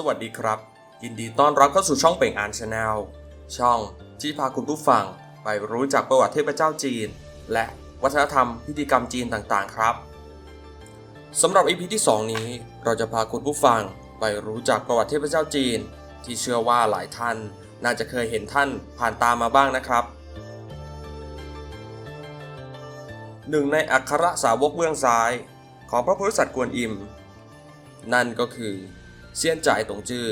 สวัสดีครับ ยินดีต้อนรับเข้าสู่ช่องเป่งอ่านชาแนลช่องที่พาคุณผู้ฟังไปรู้จักประวัติเทพเจ้าจีน และวัฒนธรรมพิธีกรรมจีนต่างๆ ครับสำหรับ EP ที่ 2 นี้ เราจะพาคุณผู้ฟังไปรู้จักประวัติเทพเจ้าจีน ที่เชื่อว่าหลายท่าน น่าจะเคยเห็นท่านผ่านตามาบ้างนะครับหนึ่งในอัครสาวกเบื้องซ้าย ของพระโพธิสัตว์กวนอิม นั่นก็คือ เซียนจ่ายตงจื้อ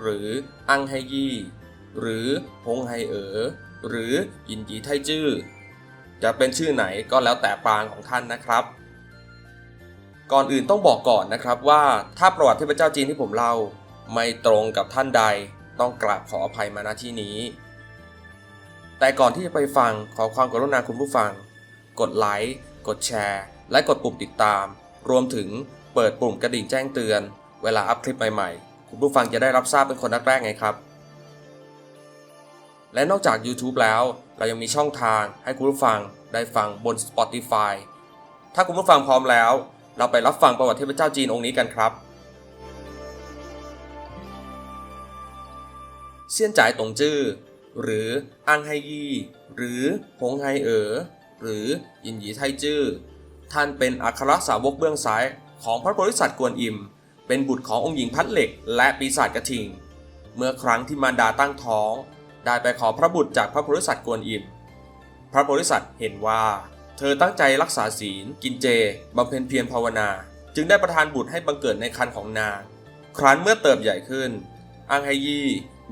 หรืออังไฮยี่ หรือฮงไฮเอ๋อหรือยินยีไทจื้อจะเป็นชื่อไหนก็แล้วแต่ปางของท่านนะครับ ก่อนอื่นต้องบอกก่อนนะครับว่าถ้าประวัติเทพเจ้าจีนที่ผมเล่า ไม่ตรงกับท่านใดต้องกราบขออภัยมาณที่นี้ แต่ก่อนที่จะไปฟังขอความกรุณาคุณผู้ฟัง กดไลค์กดแชร์ และกดปุ่มติดตาม รวมถึงเปิดปุ่มกระดิ่งแจ้งเตือน เวลาอัพคลิปใหม่ๆ คุณผู้ฟังจะได้รับทราบเป็นคนแรกๆไงครับ และนอกจาก YouTube แล้ว เรายังมีช่องทางให้คุณผู้ฟังได้ฟังบน Spotify ถ้าคุณผู้ฟังพร้อมแล้ว เราไปรับฟังประวัติเทพเจ้าจีนองค์นี้กันครับเซียนจ่ายตงจื้อหรืออังไฮยี่หรือหงไฮเอ๋อหรือยินหยีไทจื้อท่านเป็นอัครสาวกเบื้องซ้ายของพระโพธิสัตว์กวนอิม เป็นบุตรขององค์หญิงพัดเหล็ก และปีศาจกระทิง เมื่อครั้งที่มารดาตั้งท้อง ได้ไปขอพระบุตรจากพระโพธิสัตว์กวนอิม พระโพธิสัตว์เห็นว่า เธอตั้งใจรักษาศีล กินเจบำเพ็ญเพียรภาวนา จึงได้ประทานบุตรให้บังเกิดในครรภ์ของนาง ครั้นเมื่อเติบใหญ่ขึ้น อังไฮยี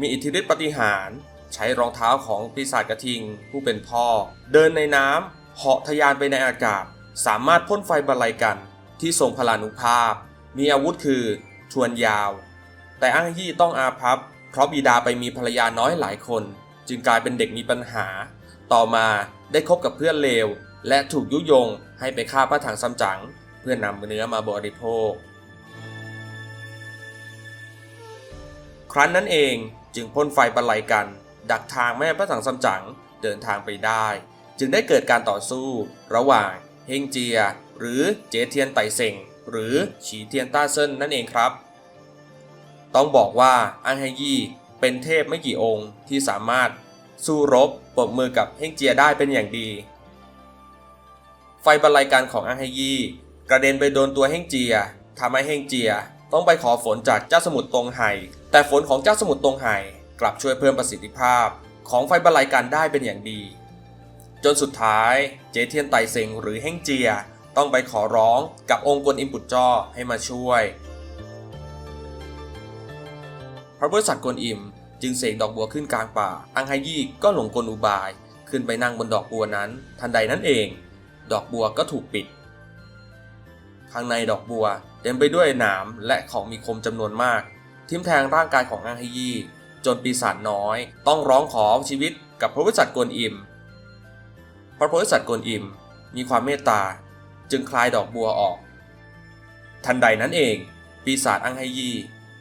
มีอิทธิฤทธิปฏิหาร ใช้รองเท้าของปีศาจกระทิง ผู้เป็นพ่อ เดินในน้ำเหาะทะยานไปในอากาศ สามารถพ่นไฟบรรลัยกันที่ทรงพลานุภาพ มีอาวุธคือ ชวนยาว แต่อังยี่ต้องอาภัพเพราะบิดาไปมีภรรยาน้อยหลายคน จึงกลายเป็นเด็กมีปัญหา ต่อมาได้คบกับเพื่อนเลว และถูกยุยงให้ไปฆ่าพระถังซัมจั๋งเพื่อนำเนื้อมาบริโภค ครั้นนั้นเองจึงพ่นไฟบรรลัยกัน ดักทางแม่พระถังซัมจั๋งเดินทางไปได้ จึงได้เกิดการต่อสู้ ระหว่างเฮงเจีย หรือเจเทียนไต่เซ็ง หรือฉีเทียนต้าเซินนั่นเองครับ ต้องบอกว่าอังไฮยี่เป็นเทพไม่กี่องค์ที่สามารถสู้รบปรบมือกับเฮงเจียได้เป็นอย่างดี ไฟบรรลัยการของอังไฮยี่กระเด็นไปโดนตัวเฮงเจียทำให้เฮงเจียต้องไปขอฝนจากเจ้าสมุทรตงไห่แต่ฝนของเจ้าสมุทรตงไห่กลับช่วยเพิ่มประสิทธิภาพของไฟบรรลัยการได้เป็นอย่างดี จนสุดท้ายเจเทียนไตเซ็งหรือเฮงเจีย ต้องไปขอร้องกับองค์กวนอิมปุจจ้อให้มาช่วย พระบริษัทกวนอิมจึงเสกดอกบัวขึ้นกลางป่า อังไฮยี่ก็หลงกลอุบาย ขึ้นไปนั่งบนดอกบัวนั้น ทันใดนั้นเอง ดอกบัวก็ถูกปิด ข้างในดอกบัวเต็มไปด้วยหนามและของมีคมจำนวนมาก ทิ่มแทงร่างกายของอังไฮยี่จนปีศาจน้อย ต้องร้องขอชีวิตกับพระบริษัทกวนอิมพระโพธิสัตว์กวนอิมมีความเมตตา จึงคลายดอกบัวออก ทันใดนั้นเอง ปีศาจอังไฮยี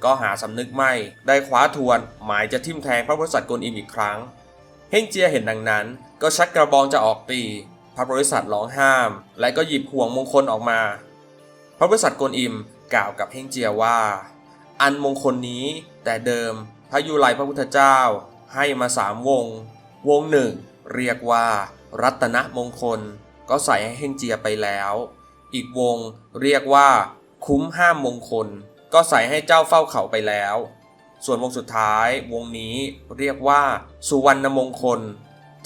ก็หาสำนึกไม่ได้คว้าทวน หมายจะทิ่มแทงพระโพธิสัตว์กวนอิมอีกครั้ง เฮงเจียเห็นดังนั้น ก็ชักกระบองจะออกตี พระโพธิสัตว์ร้องห้าม และก็หยิบห่วงมงคลออกมา พระโพธิสัตว์กวนอิมกล่าวกับเฮงเจียว่า อันมงคลนี้ แต่เดิมพระยุไลพระพุทธเจ้า ให้มาสามวง วงหนึ่งเรียกว่า รัตนมงคล ก็ใส่ให้เฮงเจียไปแล้ว อีกวงเรียกว่า คุ้มห้ามมงคล ก็ใส่ให้เจ้าเฝ้าเขาไปแล้ว ส่วนวงสุดท้ายวงนี้เรียกว่า สุวรรณมงคล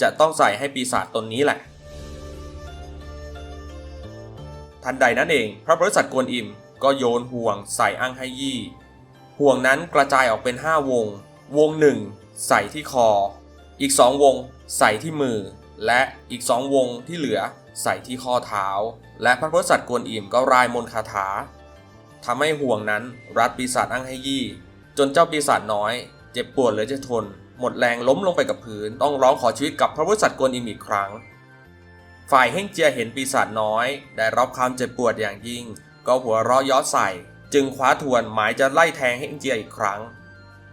จะต้องใส่ให้ปีศาจตนนี้แหละทันใดนั้นเองพระบริษัทกวนอิมก็โยนห่วงใส่อังไฮยี่ห่วงนั้นกระจายออกเป็น 5 วง วงหนึ่งใส่ที่คอ อีก 2 วง ใส่ที่มือ และอีก 2 วงที่เหลือ ใส่ที่ข้อเท้า และพระโพธิสัตว์กวนอิมก็รายมนคาถาทำให้ห่วงนั้นรัดปีศาจอังไฮยี่ จนเจ้าปีศาจน้อย เจ็บปวดเหลือจะทน หมดแรงล้มลงไปกับพื้น ต้องร้องขอชีวิตกับพระโพธิสัตว์กวนอิมอีกครั้ง ฝ่ายเฮ่งเจียเห็นปีศาจน้อย ได้รับความเจ็บปวดอย่างยิ่ง ก็หัวเราะย้อใส่ จึงคว้าทวนหมายจะไล่แทงเฮ่งเจียอีกครั้ง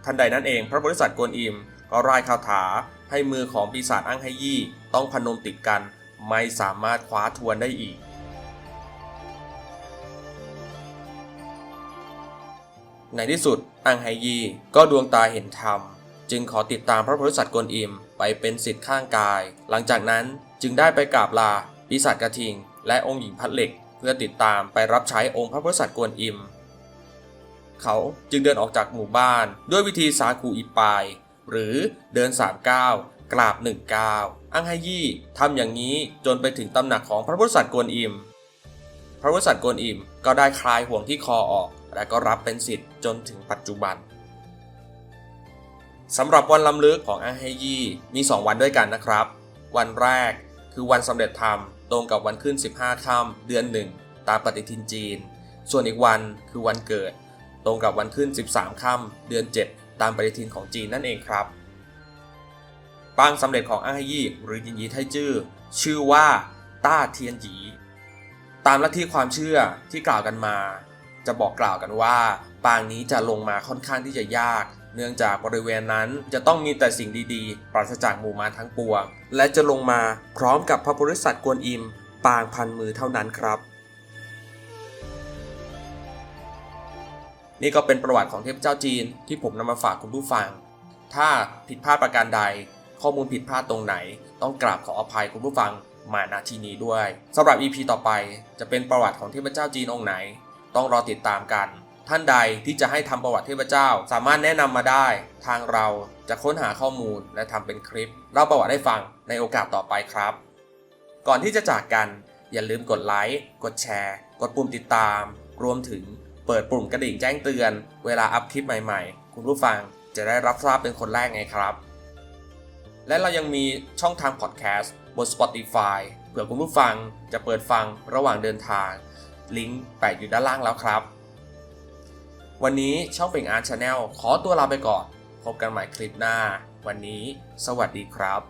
ทันใดนั้นเองพระบริษัทกวนอิมก็ร่ายคาถาให้มือของปีศาจอังไฮยี่ต้องพนมติดกัน ไม่สามารถคว้าทวนได้อีก ในที่สุดอังไฮยีก็ดวงตาเห็นธรรม จึงขอติดตามพระโพธิสัตว์กวนอิมไปเป็นสิทธิ์ข้างกาย หลังจากนั้นจึงได้ไปกราบลาปีศาจกระทิง และองค์หญิงพัดเหล็ก เพื่อติดตามไปรับใช้องค์พระโพธิสัตว์กวนอิม เขาจึงเดินออกจากหมู่บ้านด้วยวิธีสาคูอีปาย หรือเดิน3ก้าวกราบ1ก้าว อังไฮยี่ทำอย่างนี้จนไปถึงตำหนักของพระโพธิสัตว์กวนอิม พระโพธิสัตว์กวนอิมก็ได้คลายห่วงที่คอออก และก็รับเป็นสิทธิ์จนถึงปัจจุบันสำหรับวันลำลึกของอังไฮยี่มี 2 วันด้วยกันนะครับ วันแรกคือวันสำเร็จธรรมตรงกับวันขึ้น 15 ค่ำเดือน1ตามปฏิทินจีน ส่วนอีกวันคือวันเกิด ตรงกับวันขึ้น 13 ค่ำเดือน 7 ตามปฏิทินของจีนนั่นเองครับ ปางสำเร็จของอังฮยี่หรือยินยีไทจื้อชื่อว่าต้าเทียนหยีตามลัทธิความเชื่อที่กล่าวกันมา จะบอกกล่าวกันว่า ปางนี้จะลงมาค่อนข้างที่จะยาก เนื่องจากบริเวณนั้นจะต้องมีแต่สิ่งดีๆ ปราศจากหมู่มารทั้งปวง และจะลงมาพร้อมกับพระบริษัทกวนอิม ปางพันมือเท่านั้นครับ นี่ก็เป็นประวัติของเทพเจ้าจีนที่ผมนำมาฝากคุณผู้ฟัง ถ้าผิดพลาดประการใด ข้อมูลผิดพลาดตรงไหน ต้องกราบขออภัยคุณผู้ฟังมาณที่นี้ด้วยสำหรับ EP ต่อไปจะเป็นประวัติของเทพเจ้าจีนองค์ไหน ต้องรอติดตามกัน ท่านใดที่จะให้ทำประวัติเทพเจ้าสามารถแนะนำมาได้ ทางเราจะค้นหาข้อมูลและทำเป็นคลิปเล่าประวัติให้ฟังในโอกาสต่อไปครับ ก่อนที่จะจากกัน อย่าลืมกดไลค์กดแชร์ กดปุ่มติดตาม รวมถึงเปิดปุ่มกระดิ่งแจ้งเตือน เวลาอัพคลิปใหม่ๆ คุณผู้ฟังจะได้รับทราบเป็นคนแรกไงครับ และเรายังมีช่องทางพอดแคสต์บน Spotify เผื่อคุณผู้ฟังจะเปิดฟังระหว่างเดินทาง ลิงก์แปะอยู่ด้านล่างแล้วครับ วันนี้ช่องเป่งอาร์ชาแนลขอตัวลาไปก่อน พบกันใหม่คลิปหน้า วันนี้ สวัสดีครับ